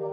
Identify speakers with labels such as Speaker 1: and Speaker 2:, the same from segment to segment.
Speaker 1: Welcome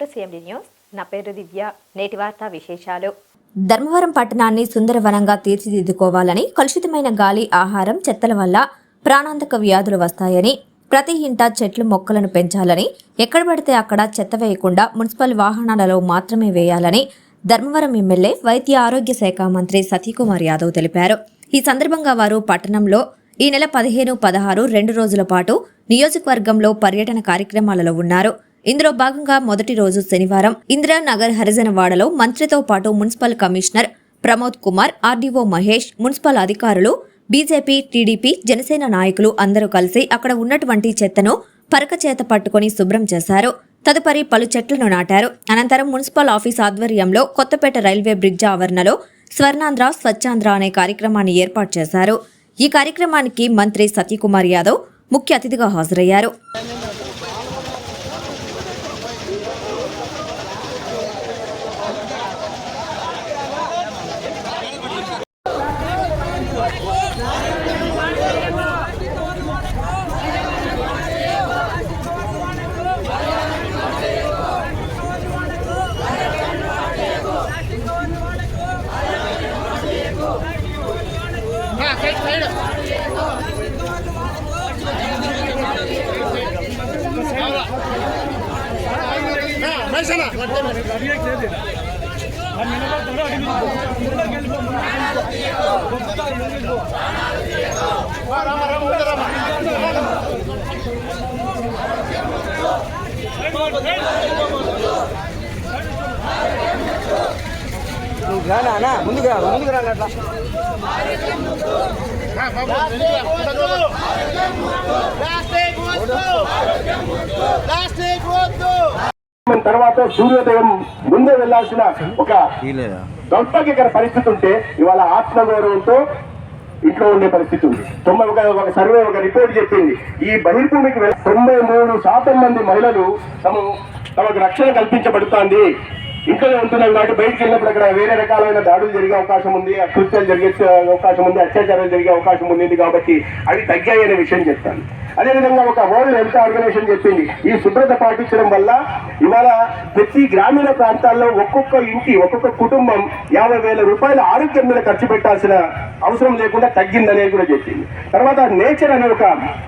Speaker 1: to CMD news. నా పేరు దివ్య. నేటి వార్తా విశేషాలు.
Speaker 2: ధర్మవరం పట్టణాన్ని సుందరవనంగా తీర్చిదిద్దుకోవాలని కలుషితమైన గాలి ఆహారం చెత్తల వల్ల ప్రాణాంతక వ్యాధులు వస్తాయని ప్రతి ఇంట చెట్లు మొక్కలను పెంచాలని ఎక్కడ పడితే అక్కడ చెత్త వేయకుండా మున్సిపల్ వాహనాలలో మాత్రమే వేయాలని ధర్మవరం ఎమ్మెల్యే వైద్య ఆరోగ్య శాఖ మంత్రి సతీకుమార్ యాదవ్ తెలిపారు. ఈ సందర్భంగా వారు పట్టణంలో ఈ నెల పదిహేను పదహారు రెండు రోజుల పాటు నియోజకవర్గంలో పర్యటన కార్యక్రమాలలో ఉన్నారు. ఇందులో భాగంగా మొదటి రోజు శనివారం ఇందిరానగర్ హరిజనవాడలో మంత్రితో పాటు municipal commissioner Pramod Kumar RDO Mahesh municipal అధికారులు బీజేపీ టీడీపీ జనసేన నాయకులు అందరూ కలిసి అక్కడ ఉన్నటువంటి చెత్తను పరక చేత పట్టుకొని శుభ్రం చేశారు. తదుపరి పలు చెట్లను నాటారు. అనంతరం మున్సిపల్ ఆఫీస్ ఆధ్వర్యంలో కొత్తపేట రైల్వే బ్రిడ్జ్ ఆవరణలో స్వర్ణాంధ్ర స్వచ్ఛాంధ్ర అనే కార్యక్రమాన్ని ఏర్పాటు చేశారు. ఈ కార్యక్రమానికి మంత్రి సత్యకుమార్ యాదవ్ ముఖ్య అతిథిగా హాజరయ్యారు.
Speaker 3: నువ్వు రా నాన్న ముందుకు రా ముందుకు అట్లా
Speaker 4: మన తర్వాత సూర్యోదయం ముందే వెళ్ళాల్సిన ఒక దౌర్భాగ్యకర పరిస్థితి ఉంటే ఇవాళ ఆత్మగౌరవంతో ఇంట్లో ఉండే పరిస్థితి ఉంది. తొంభై ఒక ఒక సర్వే ఒక రిపోర్ట్ చెప్పింది. ఈ బహిర్భూమికి వెళ్ళ తొంభై మూడు శాతం మంది మహిళలు తమ తమకు రక్షణ కల్పించబడుతోంది. ఇక్కడే ఉంటున్నాం కాబట్టి బయటకు వెళ్ళినప్పుడు అక్కడ వేరే రకాలైన దాడులు జరిగే అవకాశం ఉంది కృత్యాలు జరిగే అవకాశం ఉంది అత్యాచారాలు జరిగే అవకాశం ఉంది కాబట్టి అవి తగ్గాయి అనే విషయం చెప్తాను. అదేవిధంగా ఒక వరల్డ్ హెల్త్ ఆర్గనైజేషన్ చెప్పింది ఈ శుభ్రత పాటించడం వల్ల ఇవాళ ప్రతి గ్రామీణ ప్రాంతాల్లో ఒక్కొక్క ఇంటి ఒక్కొక్క కుటుంబం యాభై వేల రూపాయల ఆరోగ్యం మీద ఖర్చు పెట్టాల్సిన అవసరం లేకుండా తగ్గిందనేది కూడా చెప్పింది. తర్వాత నేచర్ అనే ఒక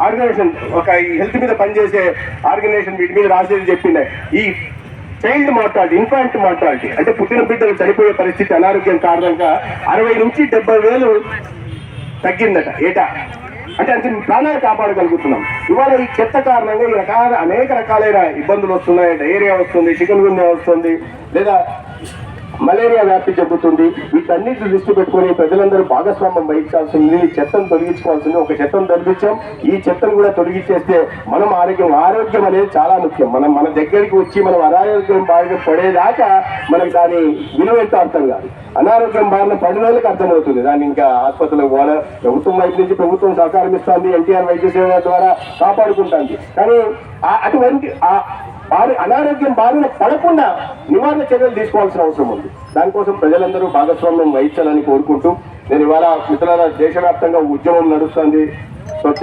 Speaker 4: ఆర్గనైజేషన్ ఒక హెల్త్ మీద పనిచేసే ఆర్గనైజేషన్ వీటి మీద రాసేది చెప్పింది. ఈ చైల్డ్ మార్టాలిటీ ఇన్ఫాంట్ మార్టాలిటీ అంటే పుట్టిన బిడ్డలు చనిపోయే పరిస్థితి అనారోగ్యం కారణంగా అరవై నుంచి డెబ్బై వేలు తగ్గిందట ఏటా. అంటే అంత ప్రాణాలు కాపాడగలుగుతున్నాం. ఇవాళ ఈ చెత్త కారణంగా ఈ రకాల అనేక రకాలైన ఇబ్బందులు వస్తున్నాయి డయేరియా వస్తుంది చికెన్ గుండె వస్తుంది లేదా మలేరియా వ్యాప్తి చెబుతుంది వీటన్నిటి దృష్టి పెట్టుకొని ప్రజలందరూ భాగస్వామ్యం వహించాల్సింది. ఈ చెత్తను తొలగించుకోవాల్సింది ఒక చెత్తను తొలగించాం. ఈ చెత్తను కూడా తొలగించేస్తే మనం ఆరోగ్యం ఆరోగ్యం అనేది చాలా ముఖ్యం. మనం మన దగ్గరికి వచ్చి మనం అనారోగ్యం బారిన పడేదాకా మనకు దాని విలువ ఎంతో అర్థం కాదు. అనారోగ్యం బారిన పది రోజులకు అర్థమవుతుంది. దాన్ని ఇంకా ఆసుపత్రులకు పోవాలి. ప్రభుత్వం వైపు నుంచి ప్రభుత్వం సహకారం ఇస్తుంది. ఎన్టీఆర్ వైద్య సేవ ద్వారా కాపాడుకుంటుంది. కానీ ఆ- అటువంటి ఆ బారి అనారోగ్యం బారిన పడకుండా నివారణ చర్యలు తీసుకోవాల్సిన అవసరం ఉంది. దానికోసం ప్రజలందరూ భాగస్వామ్యం వహించాలని కోరుకుంటూ నేను ఇవాళ మిత్రుల దేశవ్యాప్తంగా ఉద్యమం నడుస్తుంది. స్వచ్ఛ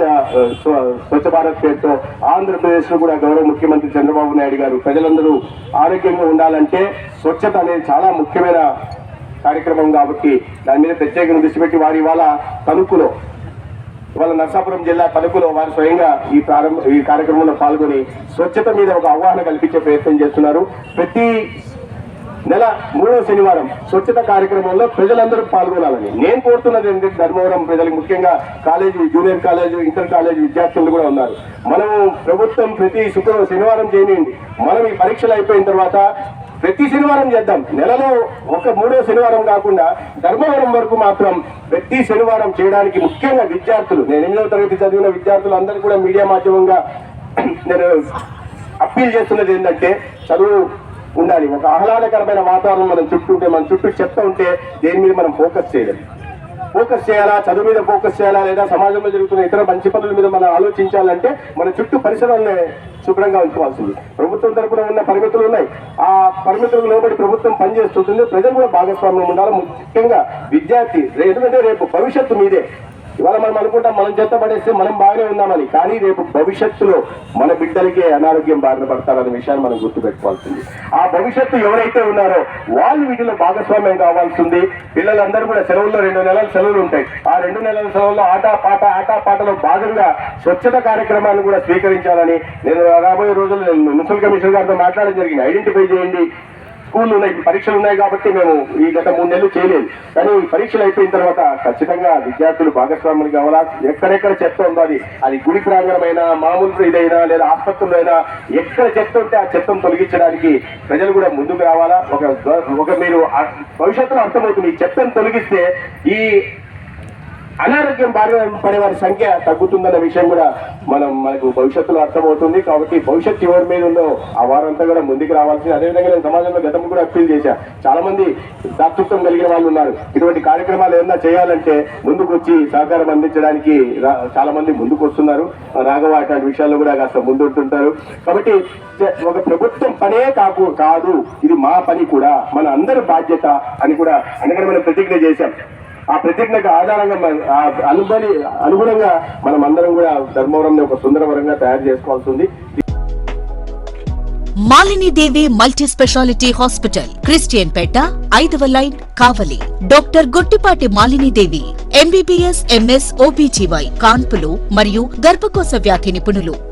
Speaker 4: స్వచ్ఛ భారత్ పేరుతో ఆంధ్రప్రదేశ్లో కూడా గౌరవ ముఖ్యమంత్రి చంద్రబాబు నాయుడు గారు ప్రజలందరూ ఆరోగ్యంగా ఉండాలంటే స్వచ్ఛత అనేది చాలా ముఖ్యమైన కార్యక్రమం కాబట్టి దాని మీద ప్రత్యేకంగా దృష్టి పెట్టి వారి ఇవాళ తణుకులో వాళ్ళ నర్సాపురం జిల్లా తణుకులో వారు స్వయంగా ఈ ప్రారంభ ఈ కార్యక్రమంలో పాల్గొని స్వచ్ఛత మీద ఒక అవగాహన కల్పించే ప్రయత్నం చేస్తున్నారు. ప్రతి నెల మూడవ శనివారం స్వచ్ఛత కార్యక్రమంలో ప్రజలందరూ పాల్గొనాలని. నేను కోరుతున్నది ఏంటంటే ధర్మవరం ప్రజలకు ముఖ్యంగా college junior college inter college విద్యార్థులు కూడా ఉన్నారు. మనము ప్రభుత్వం ప్రతి శుక్రవారం శనివారం చేయనియండి. మనం ఈ పరీక్షలు అయిపోయిన తర్వాత ప్రతి శనివారం చేద్దాం. నెలలో ఒక మూడో శనివారం కాకుండా ధర్మవరం వరకు మాత్రం ప్రతి శనివారం చేయడానికి ముఖ్యంగా విద్యార్థులు నేను ఎనిమిదవ తరగతి చదివిన విద్యార్థులు అందరూ కూడా మీడియా మాధ్యమంగా నేను అప్పీల్ చేస్తున్నది ఏంటంటే చదువు ఉండాలి. ఒక ఆహ్లాదకరమైన వాతావరణం మనం చుట్టూ ఉంటే మన చుట్టూ చెత్త ఉంటే దేని మీద మనం ఫోకస్ చేయగలం ఫోకస్ చేయాలా? చదువు మీద ఫోకస్ చేయాలా? లేదా సమాజంలో జరుగుతున్న ఇతర మంచి పనుల మీద మనం ఆలోచించాలంటే మన చుట్టూ పరిసరాలనే శుభ్రంగా ఉంచుకోవాల్సింది. ప్రభుత్వం తరపున ఉన్న పరిమితులు ఉన్నాయి. ఆ పరిమితులకు లోబడి ప్రభుత్వం పనిచేస్తుంటుంది. ప్రజలు కూడా భాగస్వామ్యం ఉండాలి. ముఖ్యంగా విద్యార్థి ఎందుకంటే రేపు భవిష్యత్తు మీదే. ఇవాళ మనం అనుకుంటాం మనం చెత్త పడేస్తే మనం బాగానే ఉన్నామని. కానీ రేపు భవిష్యత్తులో మన బిడ్డలకే అనారోగ్యం బారిన పడతారనే విషయాన్ని మనం గుర్తుపెట్టుకోవాల్సింది. ఆ భవిష్యత్తు ఎవరైతే ఉన్నారో వాళ్ళు వీటిలో భాగస్వామ్యం కావాల్సింది. పిల్లలందరూ కూడా సెలవుల్లో రెండు నెలల సెలవులు ఉంటాయి. ఆ రెండు నెలల సెలవుల్లో ఆట పాట ఆట పాటలో భాగంగా స్వచ్ఛత కార్యక్రమాన్ని కూడా స్వీకరించాలని నేను రాబోయే రోజుల్లో నేను మున్సిపల్ కమిషనర్ గారితో మాట్లాడడం జరిగింది. ఐడెంటిఫై చేయండి. స్కూల్ ఉన్నాయి పరీక్షలు ఉన్నాయి కాబట్టి మేము ఈ గత మూడు నెలలు చేయలేదు. కానీ ఈ పరీక్షలు అయిపోయిన తర్వాత ఖచ్చితంగా విద్యార్థులు భాగస్వాములు కావాలా? ఎక్కడెక్కడ చెత్త ఉందో అది అది గుడి ప్రాంగణమైనా మామూలు ఇదైనా లేదా ఆసుపత్రులు అయినా ఎక్కడ చెత్త ఉంటే ఆ చెత్తను తొలగించడానికి ప్రజలు కూడా ముందుకు రావాలా? ఒక ఒక మీరు భవిష్యత్తులో అర్థమవుతుంది. ఈ చెత్తను తొలగిస్తే ఈ అనారోగ్యం బారిన పడే వారి సంఖ్య తగ్గుతుందన్న విషయం కూడా మనం మనకు భవిష్యత్తులో అర్థమవుతుంది. కాబట్టి భవిష్యత్తు ఎవరి మీద ఉందో ఆ వారంతా కూడా ముందుకు రావాల్సింది. అదేవిధంగా నేను సమాజంలో గతం కూడా అప్పీల్ చేశా. చాలా మంది దాతృత్వం కలిగిన వాళ్ళు ఉన్నారు. ఇటువంటి కార్యక్రమాలు ఏమన్నా చేయాలంటే ముందుకు వచ్చి సహకారం అందించడానికి రా- చాలా మంది ముందుకు వస్తున్నారు రాఘవ అటువంటి విషయాల్లో కూడా కాస్త ముందుంటుంటారు. కాబట్టి ఒక ప్రభుత్వం పనే కాకు కాదు. ఇది మా పని కూడా. మన అందరి బాధ్యత అని కూడా అనగా మనం ప్రతిజ్ఞ చేశాం. ఆ ప్రతిజ్ఞకు ఆధారంగా అనుబలి అనుగుణంగా మనం అందరం కూడా ధర్మవరం ఒక సుందరవరంగా తయారు చేసుకోవాల్సి ఉంది.
Speaker 5: Malinidevi multi speciality hospital Christian Peta ఐదవ line Kavali. Doctor Gottipati Malinidevi MBBS MS OBGY కాన్పులు మరియు గర్భకోశ వ్యాధి నిపుణులు.